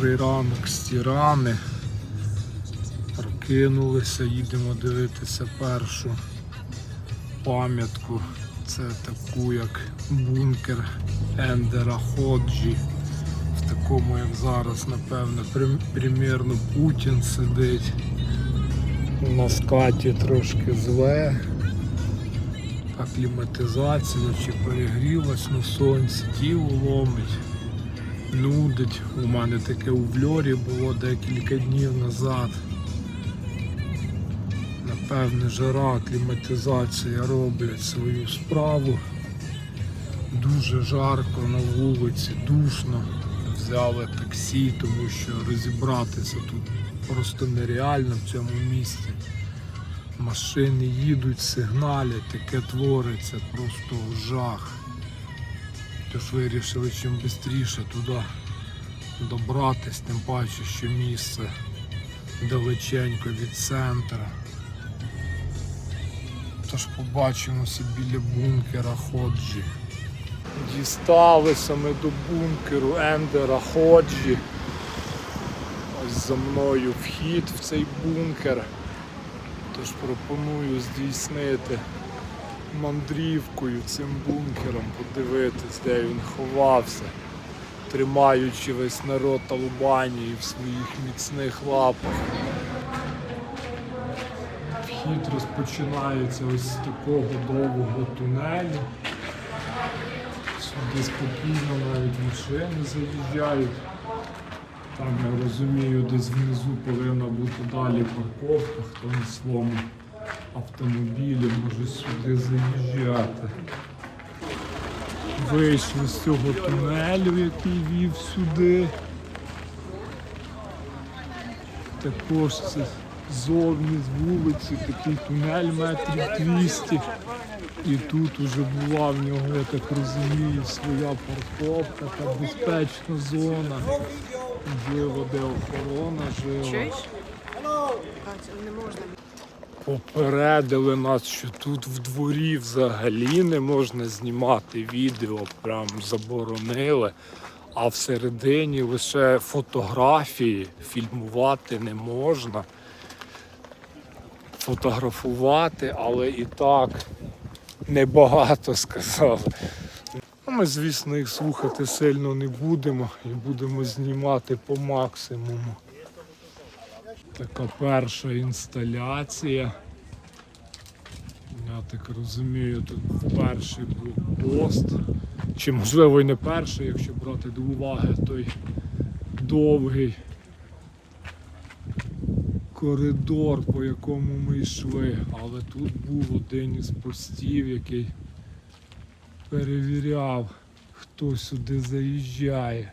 Добрий ранок з Тірани. Прокинулися, їдемо дивитися першу пам'ятку. Це таку як бункер Ендера Ходжі. В такому, як зараз, напевно, прим- примірно Путін сидить. На скаті трошки зле. Акліматизація, чи перегрілась на сонці, тіло ломить нудить. У мене таке у Вльорі було декілька днів назад. Напевне, жара, кліматизація роблять свою справу. Дуже жарко на вулиці, душно. Взяли таксі, тому що розібратися тут просто нереально в цьому місті. Машини їдуть, сигналять, таке твориться, просто жах. Тож вирішили чим швидше туди добратись, тим паче, що місце далеченько від центра. Тож побачимося біля бункера Ходжі. Дісталися ми до бункеру Ендера Ходжі. Ось за мною вхід в цей бункер. Тож пропоную здійснити мандрівкою цим бункером, подивитись, де він ховався, тримаючи весь народ Албанії в своїх міцних лапах. Вхід розпочинається ось з такого довгого тунелю. Сюди спокійно навіть машини заїжджають. Там я розумію, десь внизу повинна бути далі парковка, хто на своєму автомобілі може сюди заїжджати. Вийшли з цього тунелю, який вів сюди. Також це зовні з вулиці такий тунель метрів 200. І тут уже була в нього, я так розумію, своя парковка та безпечна зона. Можливо, де охорона жила. Чуєш? Не можна. Попередили нас, що тут в дворі взагалі не можна знімати відео, прям заборонили. А всередині лише фотографії фільмувати не можна. Фотографувати, але і так небагато сказали. Ну, Ми, звісно, їх слухати сильно не будемо і будемо знімати по максимуму. Така перша інсталяція. Я так розумію, тут перший блокпост. Чи можливо і не перший, якщо брати до уваги той довгий коридор, по якому ми йшли. Але тут був один із постів, який перевіряв, хто сюди заїжджає.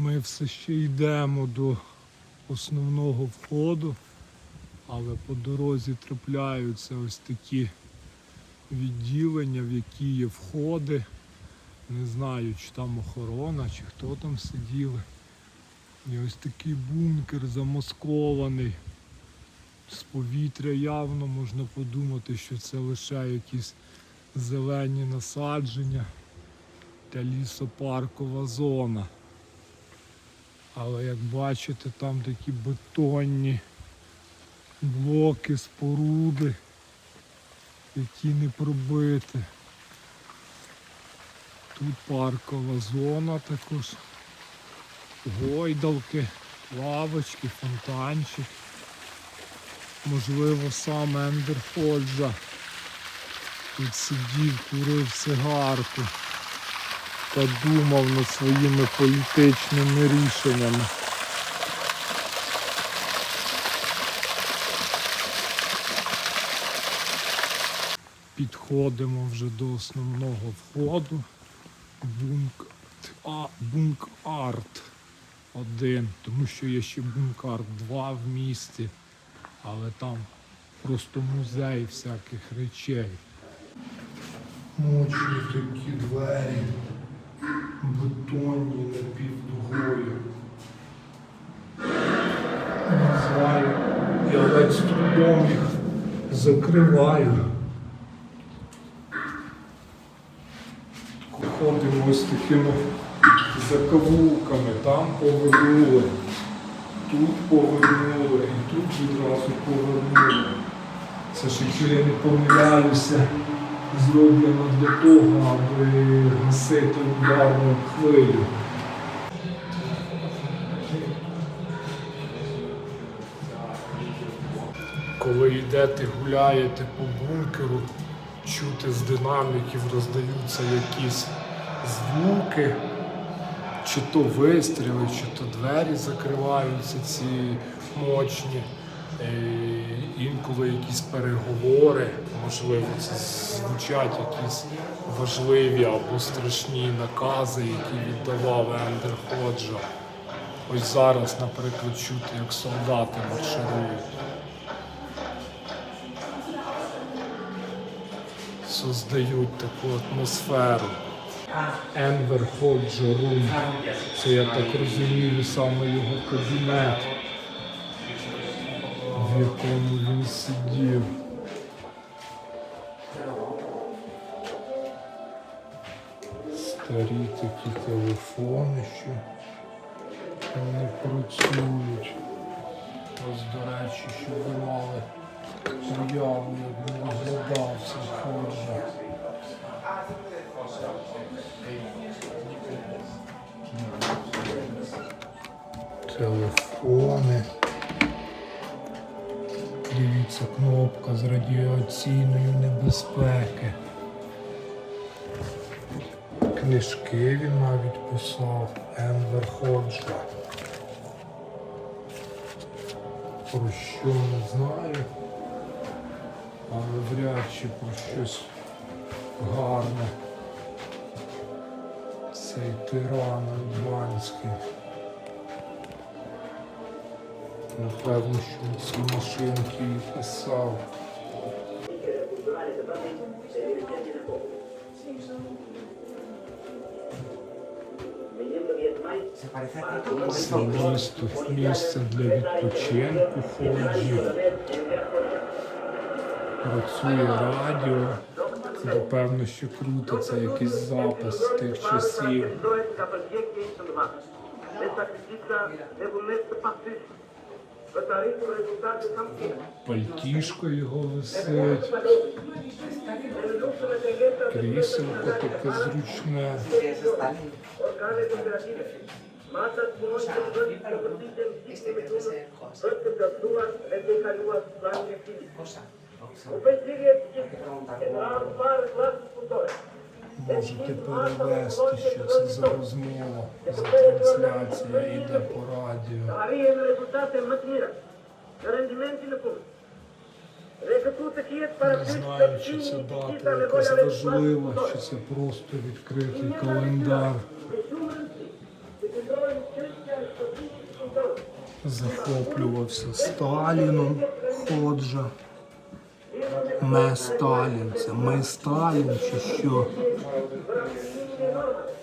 Ми все ще йдемо до основного входу, але по дорозі трапляються ось такі відділення, в які є входи. Не знаю, чи там охорона, чи хто там сиділи. І ось такий бункер замаскований. З повітря явно можна подумати, що це лише якісь зелені насадження та лісопаркова зона. Але як бачите, там такі бетонні блоки, споруди, які не пробити. Тут паркова зона також, гойдалки, лавочки, фонтанчик. Можливо, сам Ендер Ходжа тут сидів, курив сигарку та думав над своїми політичними рішеннями. Підходимо вже до основного входу. Бунк, а, бунк арт 1, тому що є ще бунк арт 2 в місті, але там просто музей всяких речей. Мочні такі двері бетонні напівдугою. Знаю, я ледь з трудом їх закриваю. Ходимо ось такими за кавулками, там повернули, тут повернули і тут відразу повернули. Це ж, якщо я не помиляюся, зроблено для того, аби гасити ударну хвилю. Коли йдете, гуляєте по бункеру, чути з динаміків роздаються якісь звуки, чи то вистріли, чи то двері закриваються ці мощні. Е, Інколи якісь переговори, можливо, це звучать якісь важливі або страшні накази, які віддавав Ендер Ходжа. Ось зараз, наприклад, чути, як солдати марширують. Создають таку атмосферу. Енвер Ходжа Рум. Це я так розумію саме його кабінет, в якому він сидів. Старі такі телефони ще не працюють. Ось, до речі, що ви мали уяву, як він виглядав цей Ходжа. Телефони. Дивіться, кнопка з радіаційної небезпеки. Книжки він навіть писав Енвер Ходжа. Про що не знаю, але вряд чи про щось гарне. Цей тиран альбанський. Напевно, що ці машинки і писав. Це місце для відпочинку ходжі. Працює радіо. Напевно, що крутиться якийсь запис тих часів. Пальтішко його висить. Кріселко таке зручне. Cosa. Можете перевести, що це за розмова, за трансляція йде по радіо. Не знаю, чи це дата якась важлива, чи це просто відкритий календар. Захоплювався Сталіном Ходжа. Ме Сталін, це ми Сталін чи що?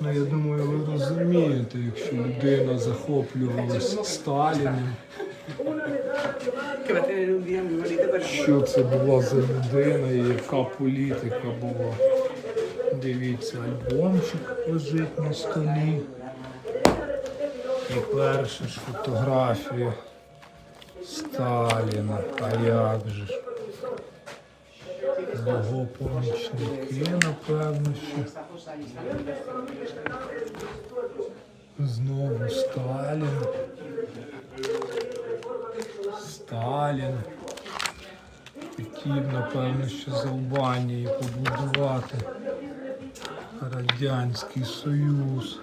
Ну я думаю, ви розумієте, якщо людина захоплювалася Сталіним, що це була за людина і яка політика була. Дивіться, альбомчик лежить на столі. І перша ж фотографія Сталіна. А як же ж? Його помічники, напевно, що. Знову Сталін. Сталін. Хотів, напевно, що з Албанії побудувати Радянський Союз.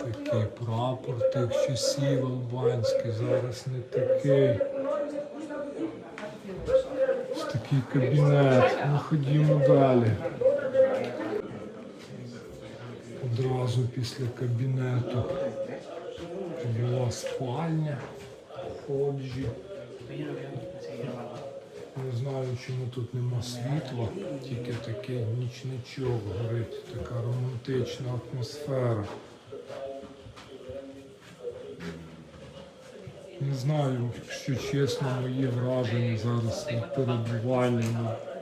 Такий прапор тих часів албанський, зараз не такий. Ось такий кабінет. Ну ходімо далі. Одразу після кабінету була спальня, ходжі. Не знаю, чому тут нема світла, тільки такий нічничок горить, така романтична атмосфера. Не знаю, що чесно, мої враження зараз від перебування.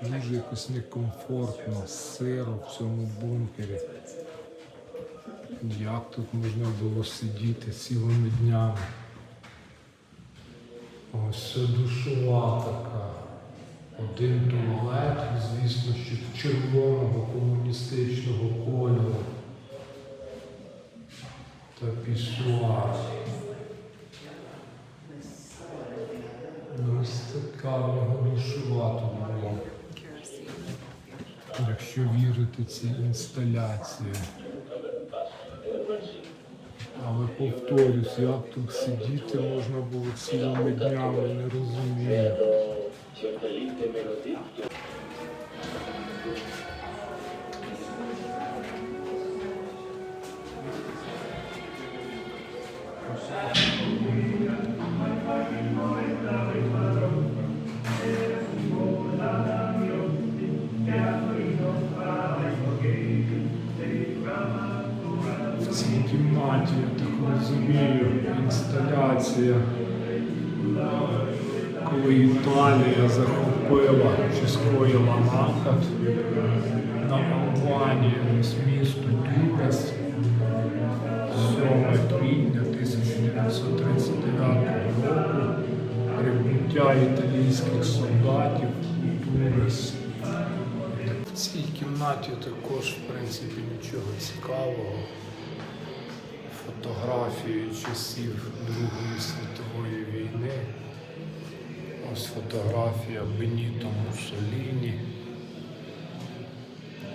Ну, дуже якось некомфортно, сиро в цьому бункері. Як тут можна було сидіти цілими днями? Ось це душова така. Один туалет, звісно, що червоного комуністичного кольору. Та пісуар. Тут була. Якщо вірити цій інсталяції. Але повторюсь, як тут сидіти можна було цілими днями, не розумію. В кімнаті, я так розумію, інсталяція, коли Італія захопила чи скоїла напад на Албанію з місту Дюрес 7 квітня 1939 року прибуття італійських солдатів у Дюрес. В цій кімнаті також, в принципі, нічого цікавого. Фотографії часів Другої світової війни. Ось фотографія Беніто Муссоліні,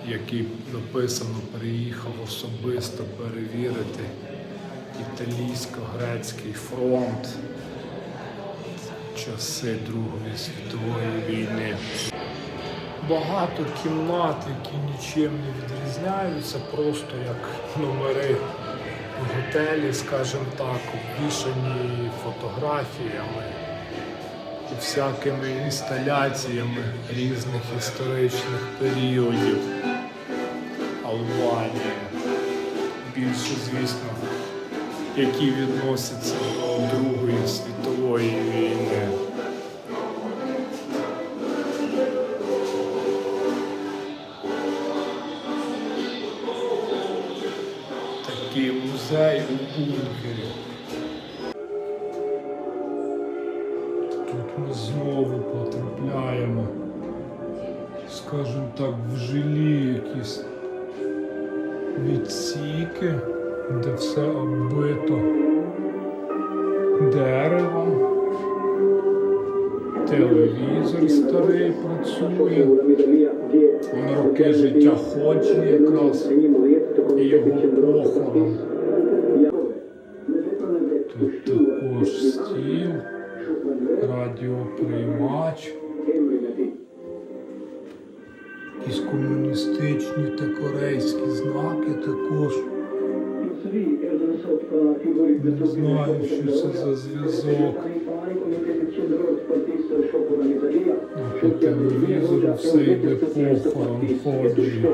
який написано приїхав особисто перевірити італійсько-грецький фронт часи Другої світової війни. Багато кімнат, які нічим не відрізняються, просто як номери готелі, скажімо так, обвішані фотографіями і всякими інсталяціями різних історичних періодів Албанії. Більше, звісно, які відносяться до Другої світової Тут ми знову потрапляємо, скажімо так, в жилі якісь відсіки, де все оббито деревом. Телевізор старий працює. На роки життя ходжі якраз і його похорон. Радіоприймач, якісь комуністичні та корейські знаки також. Не знаю, що це за зв'язок. По телевізору все йде похорон, ходжі.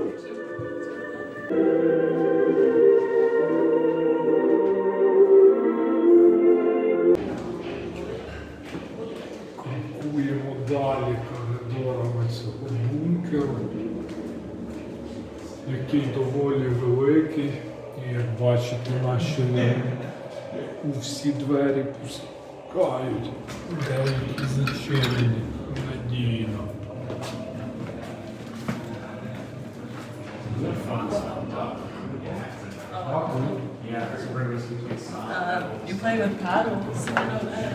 доволі великий. І як бачите, наші не у всі двері пускають, деякі зачинені надійно. Uh, you play with paddles. I don't know.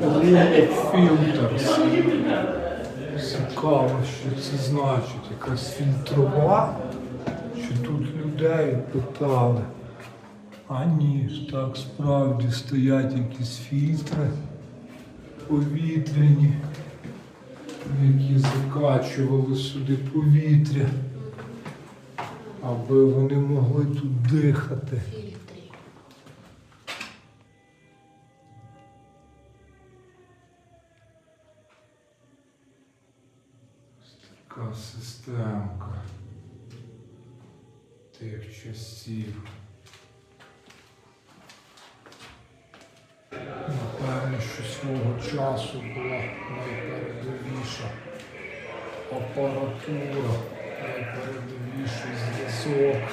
Rule of Filters. Цікаво, що це значить. Якась фільтрова, чи тут людей питали. А ні, так справді стоять якісь фільтри повітряні, які закачували сюди повітря, аби вони могли тут дихати. Така системка тих часів. Напевно, що свого часу була найпередовіша апаратура, найпередовіший зв'язок.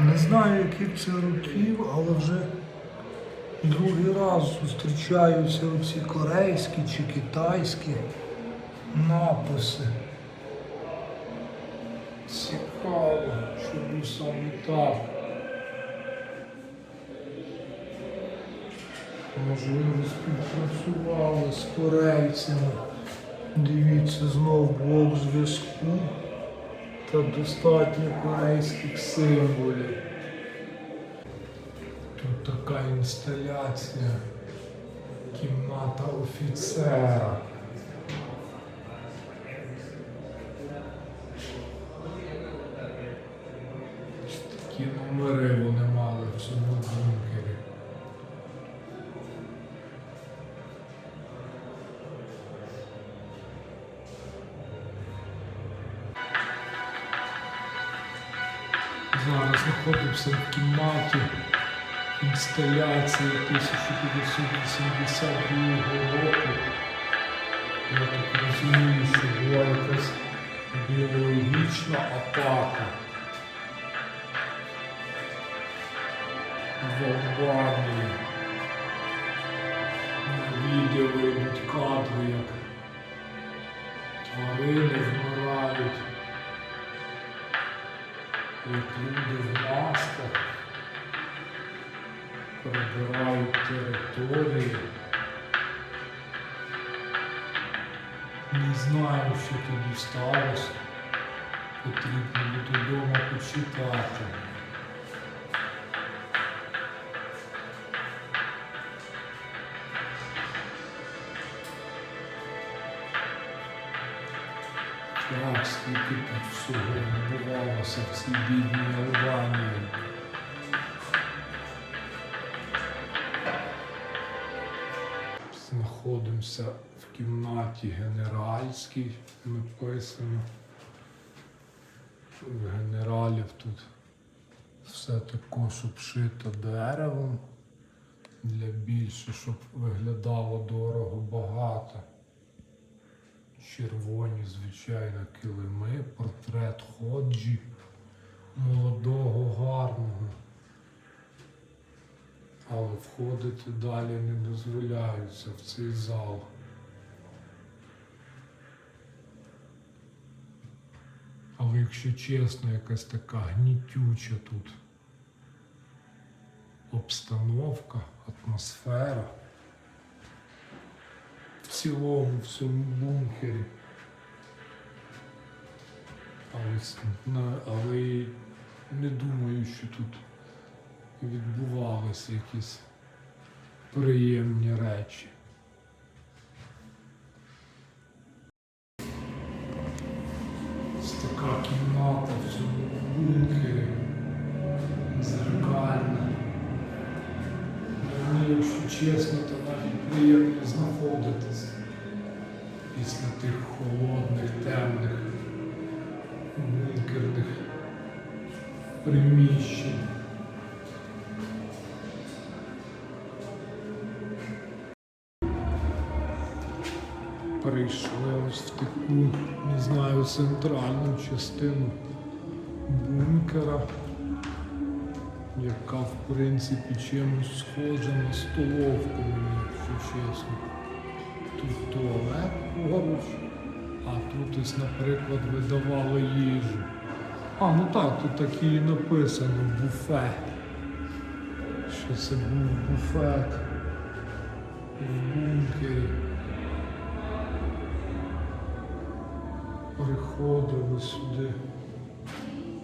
Не знаю, яких це років, але вже другий раз зустрічаються оці корейські чи китайські написи. Цікаво, чому саме так. Можливо, співпрацювали з корейцями. Дивіться, знов блок зв'язку та достатньо корейських символів. Тут така інсталяція. Кімната офіцера. Номери вони мали в цьому бункері. Зараз знаходимося в кімнаті інсталяції 1982 року. Я так розумію, що була якась біологічна атака. В Албанії. На відео йдуть кадри, як тварини вмирають як люди в масках прибирають території. Не знаю, що тоді сталося. Потрібно буде вдома почитати. Так, скільки тут всього відбувалося в цій бідній Албанії. Знаходимося в кімнаті генеральській, написано. У генералів тут все також обшито деревом для більше, щоб виглядало дорого багато червоні, звичайно, килими, портрет Ходжі, молодого, гарного. Але входити далі не дозволяються в цей зал. Але якщо чесно, якась така гнітюча тут обстановка, атмосфера цілому в цьому бункері. Але, але не думаю, що тут відбувалися якісь приємні речі. Така кімната в цьому бункері. Дзеркальна. Мені, якщо чесно, то навіть приємно знаходитися після тих холодних, темних, бункерних приміщень. Прийшли ось в таку, не знаю, центральну частину бункера яка в принципі чимось схожа на столовку, мені, якщо чесно. Тут туалет поруч, а тут ось, наприклад, видавали їжу. А, ну так, тут так і написано буфет. Що це був буфет в бункері. Приходили сюди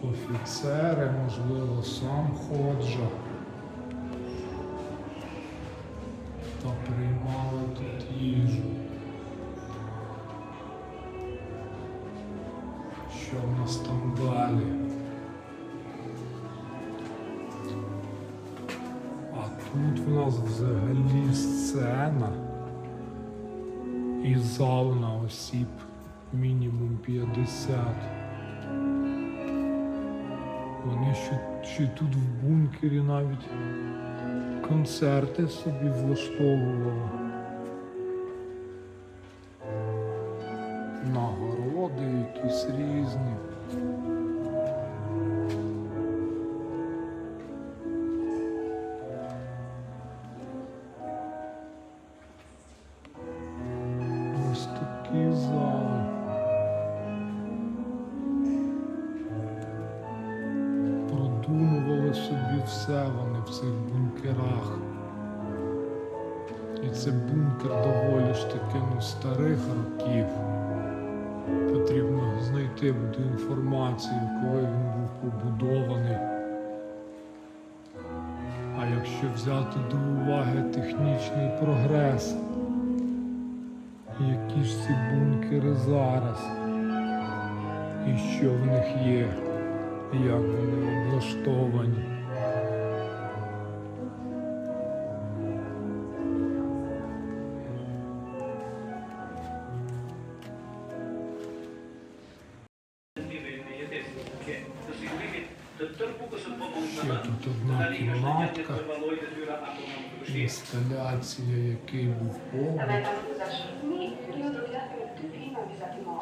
офіцери, можливо, сам ходжа. Що в нас там далі? А тут в нас взагалі сцена і зал на осіб мінімум 50. Вони ще, ще тут в бункері навіть концерти собі влаштовувала. Якісь різні. Ось такий зал. Продумували собі все вони в цих бункерах. І це бункер доволі ж таки ну, старих років. Потрібно знайти буде інформацію, коли він був побудований. А якщо взяти до уваги технічний прогрес, які ж ці бункери зараз, і що в них є, як вони облаштовані.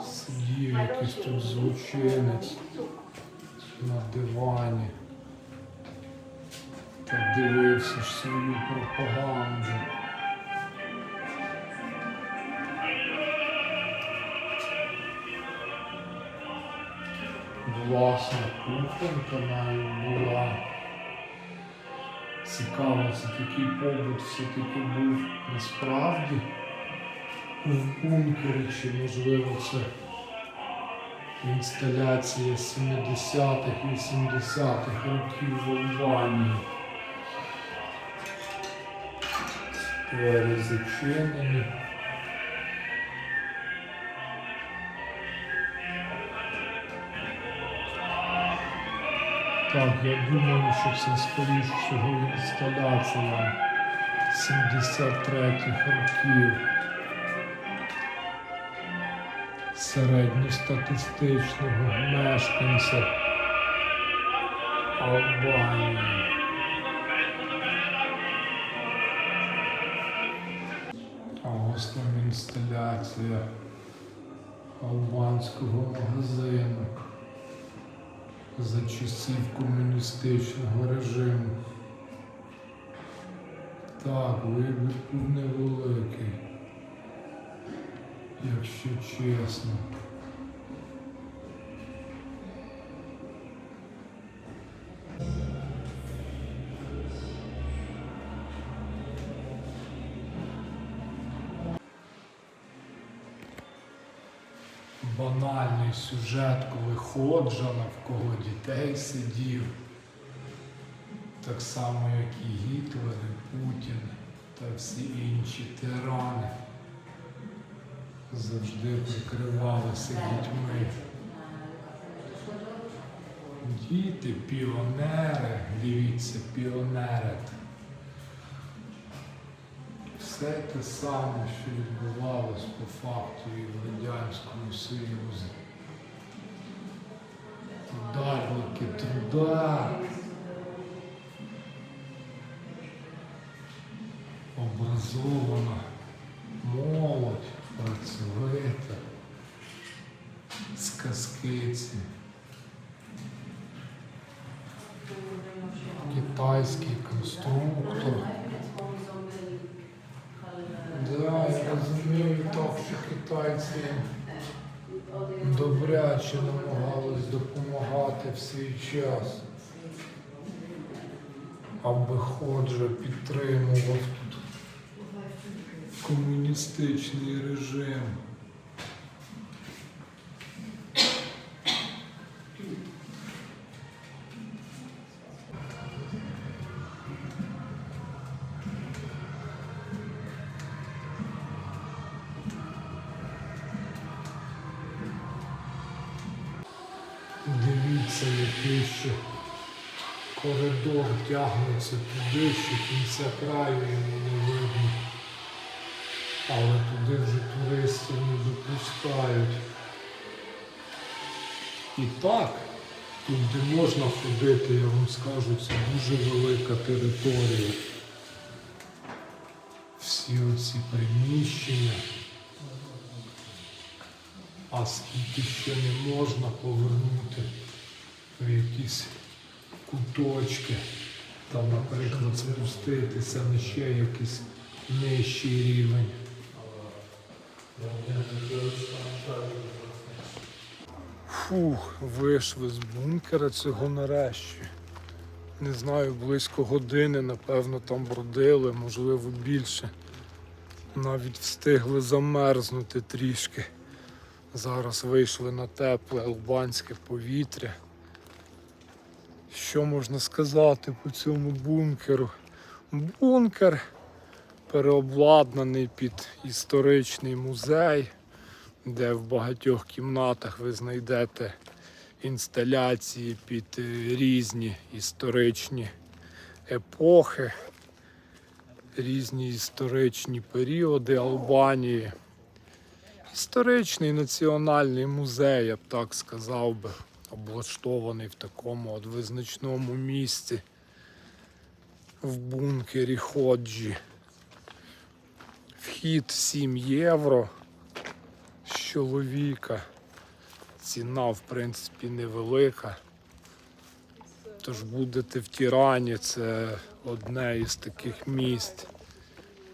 Сидів якийсь тут злочинець. На дивані. Та дивився ж свою пропаганду. Власна кухонька навіть була. Цікаво, це такий побут все-таки був насправді в бункері, чи можливо це інсталяція 70-х, 80-х років в Албанії. Двері зачинені. Так, я думаю, що це скоріш всього інсталяція 73-х років. Середньостатистичного мешканця Албанії. А ось там інсталяція албанського магазину за часів комуністичного режиму. Так, вибір був невеликий, якщо чесно. Банальний сюжет, коли Ходжа навколо дітей сидів, так само, як і Гітлер, і Путін та всі інші тирани завжди прикривалися дітьми. Діти, піонери, дивіться, піонери. Все те саме, що відбувалось по факту і в Радянському Союзі. Ударники труда. Образована молодь, працьовита, сказкиці. Китайський конструктор. Да, я розумію так, що китайці добряче намагались допомагати в свій час. Аби Ходжа підтримував тут комуністичний режим. Кінця краю йому не видно. Але туди вже туристів не допускають. І так, тут де можна ходити, я вам скажу, це дуже велика територія. ці приміщення. А скільки ще не можна повернути в якісь куточки. Там, наприклад, спуститися на ще якийсь нижчий рівень. Фух, вийшли з бункера цього нарешті. Не знаю, близько години, напевно, там бродили, можливо, більше. Навіть встигли замерзнути трішки. Зараз вийшли на тепле албанське повітря. Що можна сказати по цьому бункеру? Бункер переобладнаний під історичний музей, де в багатьох кімнатах ви знайдете інсталяції під різні історичні епохи, різні історичні періоди Албанії. Історичний національний музей, я б так сказав би, облаштований в такому от визначному місці в бункері Ходжі. Вхід 7 євро з чоловіка. Ціна, в принципі, невелика. Тож будете в Тірані, це одне із таких місць,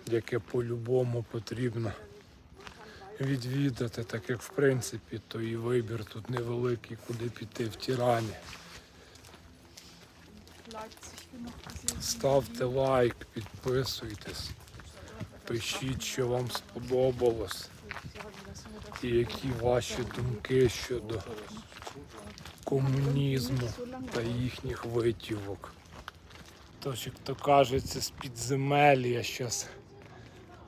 яке по-любому потрібно відвідати, так як в принципі, то і вибір тут невеликий, куди піти в Тірані. Ставте лайк, підписуйтесь, пишіть, що вам сподобалось і які ваші думки щодо комунізму та їхніх витівок. Тож, як то кажеться, з підземелля зараз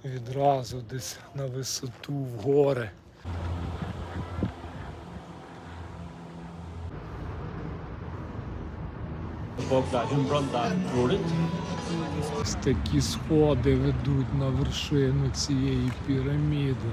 відразу десь на висоту в гори. Ось такі сходи ведуть на вершину цієї піраміди.